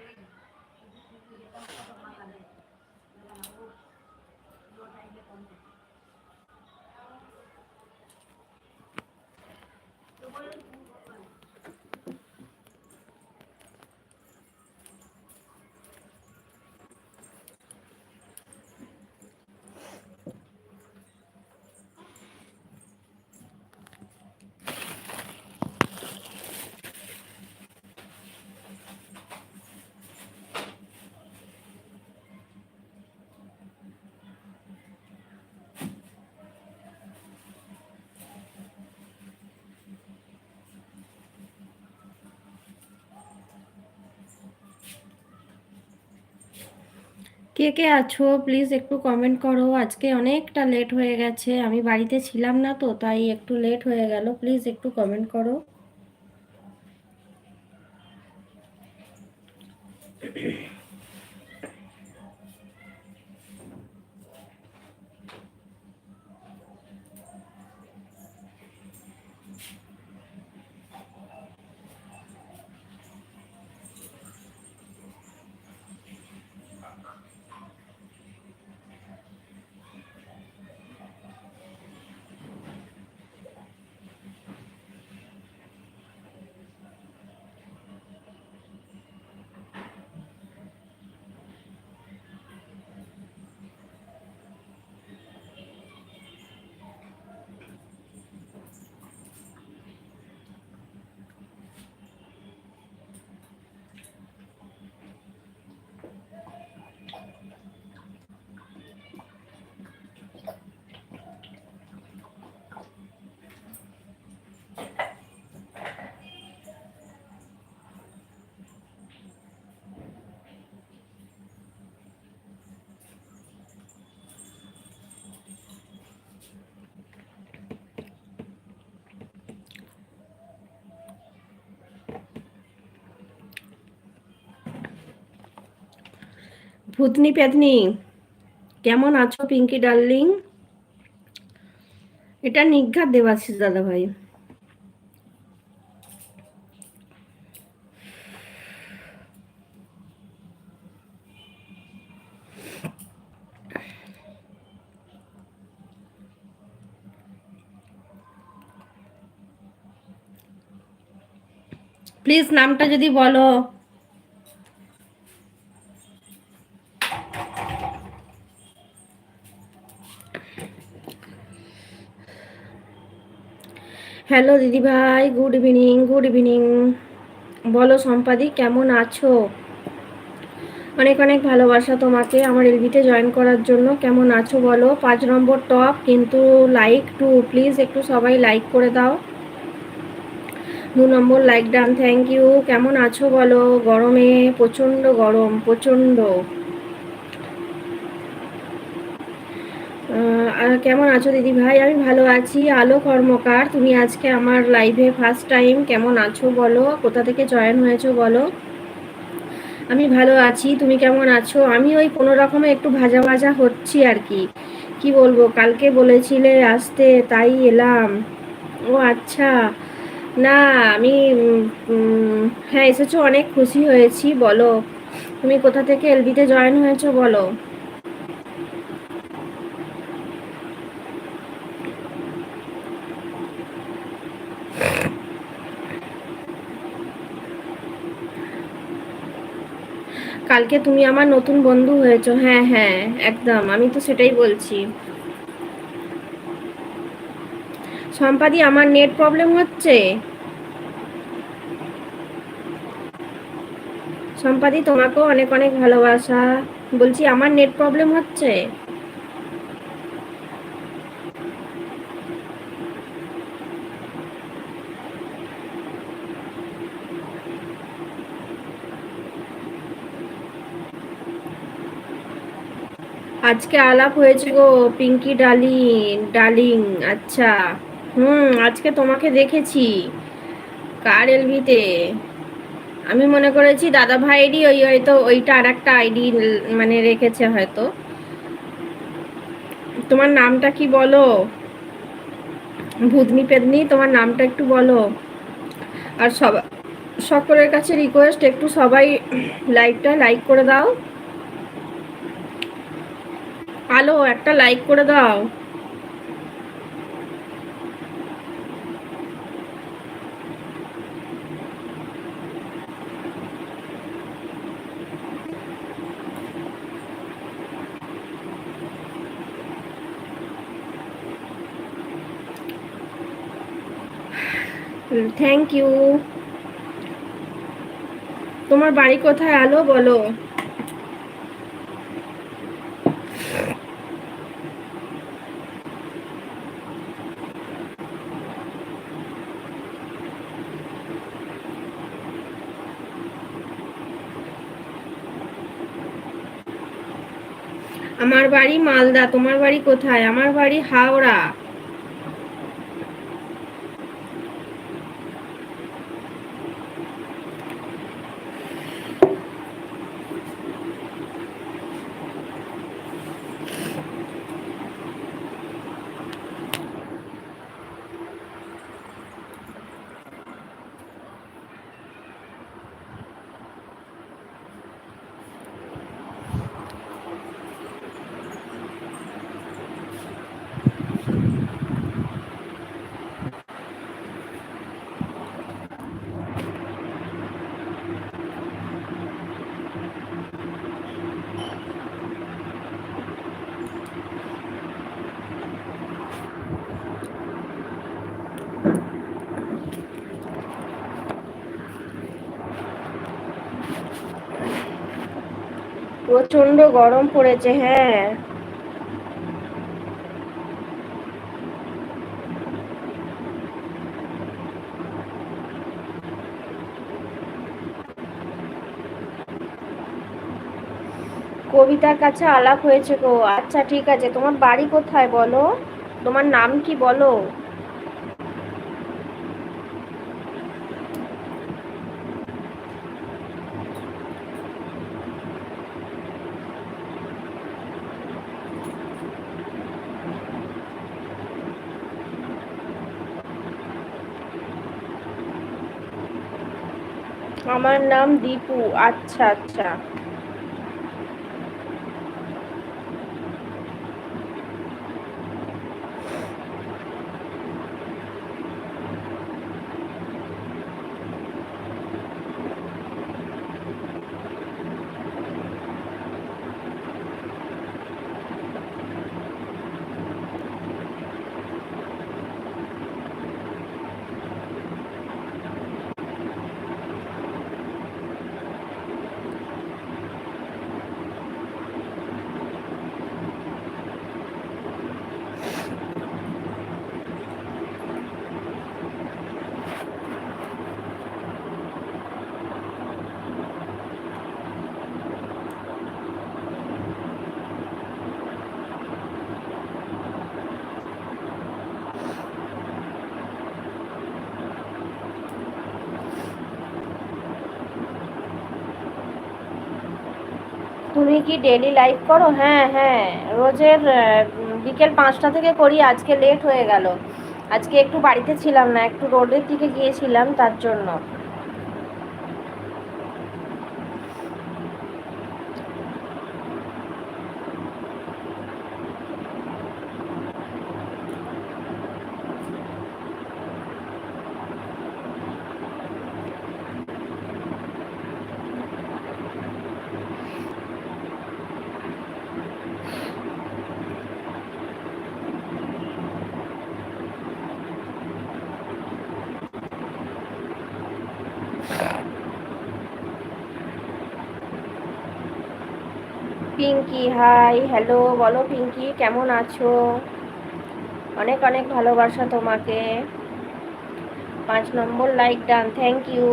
Gracias. কে কে আছো? Please একটু comment করো। আজকে অনেকটা লেট হয়ে গেছে। আমি বাড়িতে ছিলাম না তো, তাই একটু লেট হয়ে গেল। প্লিজ একটু কমেন্ট করো। ভূতনি পেতনি কেমন আছো পিঙ্কি ডার্লিং? এটা নিঘাত দেবাশিস দাদা ভাই প্লিজ নামটা যদি বলো। হ্যালো দিদি ভাই গুড ইভিনিং গুড ইভিনিং বলো সম্পাদি, কেমন আছো? অনেক অনেক ভালোবাসা তোমাকে আমার এলবিতে জয়েন করার জন্য। কেমন আছো বলো? পাঁচ নম্বর টপ কিন্তু লাইক টু প্লিজ একটু সবাই লাইক করে দাও। দু নম্বর লাইক ডান থ্যাংক ইউ কেমন আছো বলো? গরমে প্রচণ্ড গরম, প্রচণ্ড। কেমন আছো দিদি ভাই? আমি ভালো আছি। আলো কর্মকার, তুমি আজকে আমার লাইভে ফার্স্ট টাইম কেমন আছো বলো? কোথা থেকে জয়েন হয়েছো বলো? আমি ভালো আছি, তুমি কেমন আছো? আমি ওই কোনো রকমে একটু ভাজা ভাজা হচ্ছি আর কি। কি বলব, কালকে বলেছিলে আসতে, তাই এলাম। ও আচ্ছা। না, আমি হ্যাঁ এসেছ, অনেক খুশি হয়েছি, বলো। তুমি কোথা থেকে এলবিতে জয়েন হয়েছো, বলো। কালকে তুমি আমার নতুন বন্ধু হয়েছো। হ্যাঁ হ্যাঁ একদম। আমি তো সেটাই বলছি। সম্পাদি, আমার নেট প্রবলেম হচ্ছে। সম্পাদি, তোমাকেও অনেক অনেক ভালোবাসা। বলছি, আমার নেট প্রবলেম হচ্ছে? আজকে আলাপ হয়েছে গো, পিঙ্কি ডালিং ডালিং আচ্ছা। হুম, আজকে তোমাকে দেখেছি, কার এলভিতে? আমি মনে করেছি দাদা ভাইয়েরই ওই হয়তো ওইটা আর একটা আইডি মানে রেখেছে হয়তো। তোমার নামটা কি বলো? ভূতনি পেদনি তোমার নামটা একটু বলো। আর সব, সকলের কাছে রিকোয়েস্ট একটু সবাই লাইভটা লাইক করে দাও। আলো একটা লাইক করে দাও। থ্যাংক ইউ তোমার বাড়ি কোথায় আলো বলো আমার বাড়ি মালদা তোমার বাড়ি কোথায়? আমার বাড়ি হাওড়া। প্রচণ্ড গরম পড়েছে হ্যাঁ। কবিতার কাছে আলাপ হয়েছে গো। আচ্ছা ঠিক আছে। তোমার বাড়ি কোথায় বলো? তোমার নাম কি বলো? আমার নাম দীপু। আচ্ছা আচ্ছা। তুমি কি ডেলি লাইভ করো? হ্যাঁ হ্যাঁ। রোজের বিকেল পাঁচটা থেকে করি, আজকে লেট হয়ে গেল। আজকে একটু বাড়িতে ছিলাম না, একটু রোডের দিকে গিয়েছিলাম তার জন্য। পিঙ্কি, হাই, হ্যালো, বলো পিঙ্কি, কেমন আছো? অনেক অনেক ভালোবাসা তোমাকে। পাঁচ নম্বর লাইক ডান থ্যাংক ইউ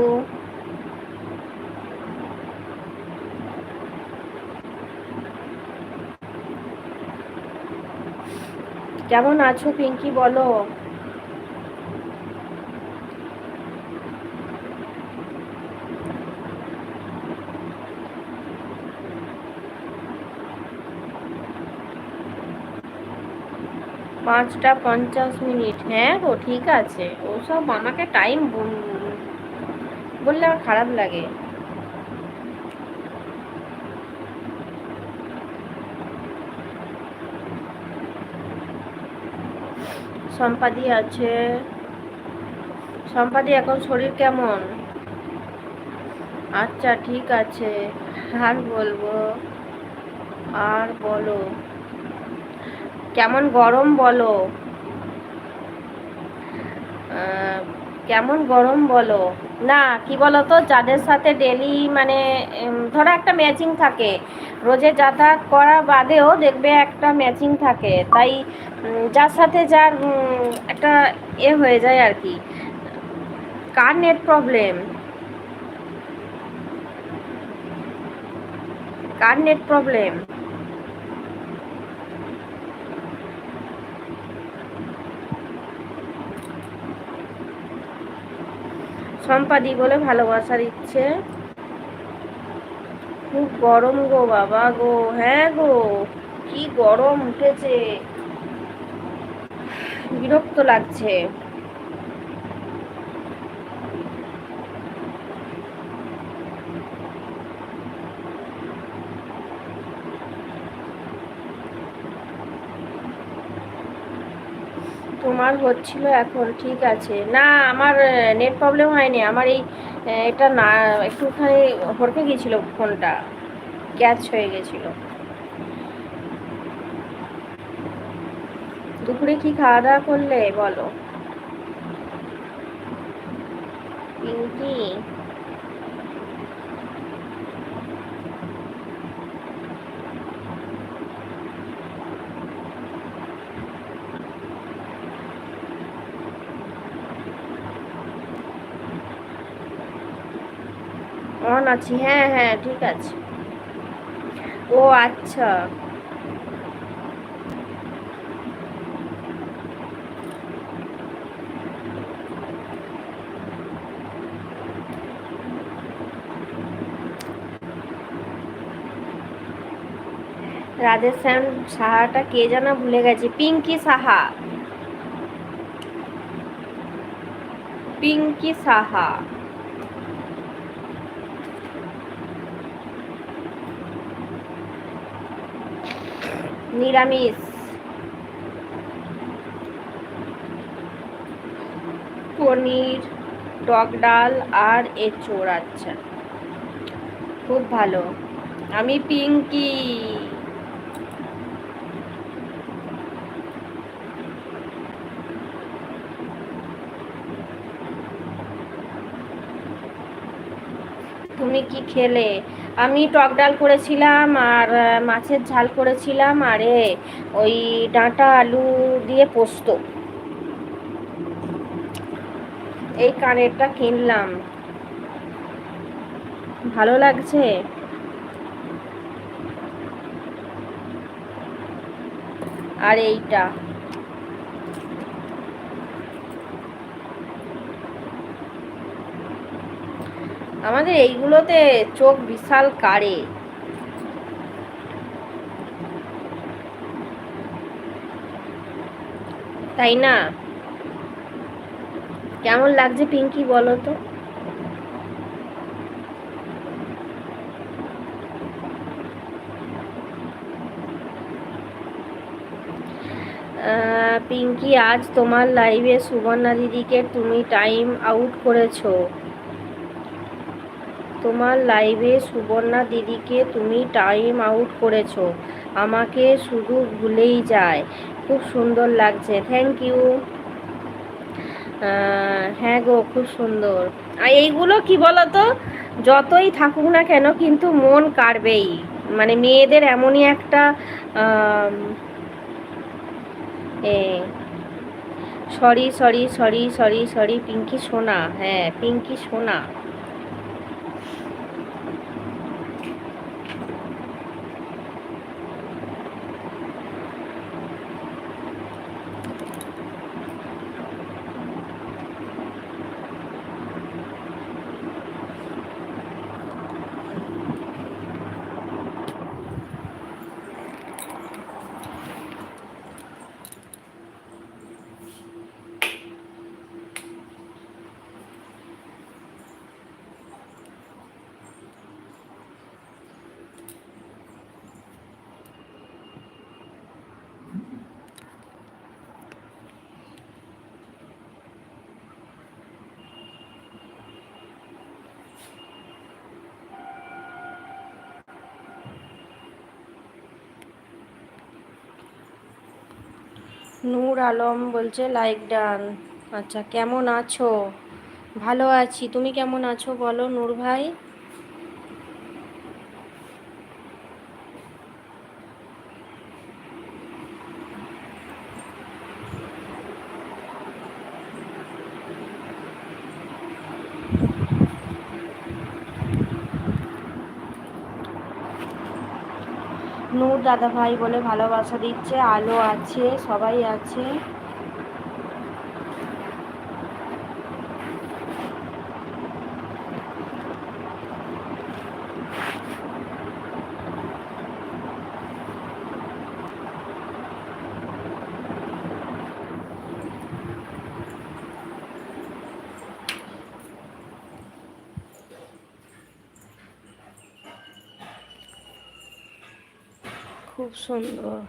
কেমন আছো পিঙ্কি, বলো? পাঁচটা পঞ্চাশ মিনিট। হ্যাঁ গো, ঠিক আছে। ওসব আমাকে টাইম বললে আমার খারাপ লাগে। সম্পাদি আছে। সম্পাদি, এখন শরীর কেমন? আচ্ছা ঠিক আছে। আর বলব, আর বলো। কেমন গরম বলো? কেমন গরম বলো? না, কি বলো তো যাদের সাথে ডেলি মানে ধরো একটা ম্যাচিং থাকে। রোজে যাতায়াত করা বাদেও দেখবে একটা ম্যাচিং থাকে। তাই যার সাথে যার একটা এ হয়ে যায় আর কি। কার নেট প্রবলেম কার নেট প্রবলেম সম্পাদি বলে ভালোবাসা দিচ্ছে খুব গরম গো বাবা গো হ্যাঁ গো, কি গরম উঠেছে। বিরক্ত লাগছে। তোমার হচ্ছিল এখন, ঠিক আছে। না, আমার নেট প্রবলেম হয়নি। আমার এই এটা না, একটুখানি হরকে গিয়েছিল ফোনটা। ক্যাচ হয়ে গেছিল। দুপুরে কি খাওয়া দাওয়া করলে? বলো। পিঙ্কি? আছি? হ্যাঁ হ্যাঁ ঠিক আছে। ও আচ্ছা। রাধেশ্যাম সাহাটা কে যেন ভুলে গেছে। পিঙ্কি সাহা। পিঙ্কি সাহা। নিরামিষ। পনির টক ডাল আর এঁচোড় আচ্ছা। খুব ভালো। আমি পিঙ্কি। তুমি কি খেলে? আমি টক ডাল করেছিলাম আর মাছের ঝাল করেছিলাম, আরে ওই ডাঁটা আলু দিয়ে পোস্ত। এই কানেরটা কিনলাম। ভালো লাগছে? আর এইটা। আমাদের এইগুলোতে চোখ বিশাল কাড়ে। তাই না? কেমন লাগছে পিঙ্কি বলো তো? পিঙ্কি, আজ তোমার লাইভে সুবর্ণা দিদিকে তুমি টাইম আউট করেছ। তোমার লাইভে সুবর্ণা দিদিকে তুমি টাইম আউট করেছ। আমাকে শুধু ভুলেই যায়। খুব সুন্দর লাগছে। থ্যাংক ইউ হ্যাঁ গো, খুব সুন্দর। আর এইগুলো কি বলতো? যতই থাকুক না কেন কিন্তু মন কাড়বেই। মানে মেয়েদের এমনই একটা এ sorry sorry sorry sorry sorry Pinky সোনা। হ্যাঁ পিঙ্কি সোনা। নূর আলম বলছে লাইক ডান আচ্ছা কেমন আছো? ভালো আছি। তুমি কেমন আছো বলো নূর ভাই নূর দাদা ভাই বলে ভালোবাসা দিচ্ছে আলো আছে সবাই আছে। খুব সুন্দর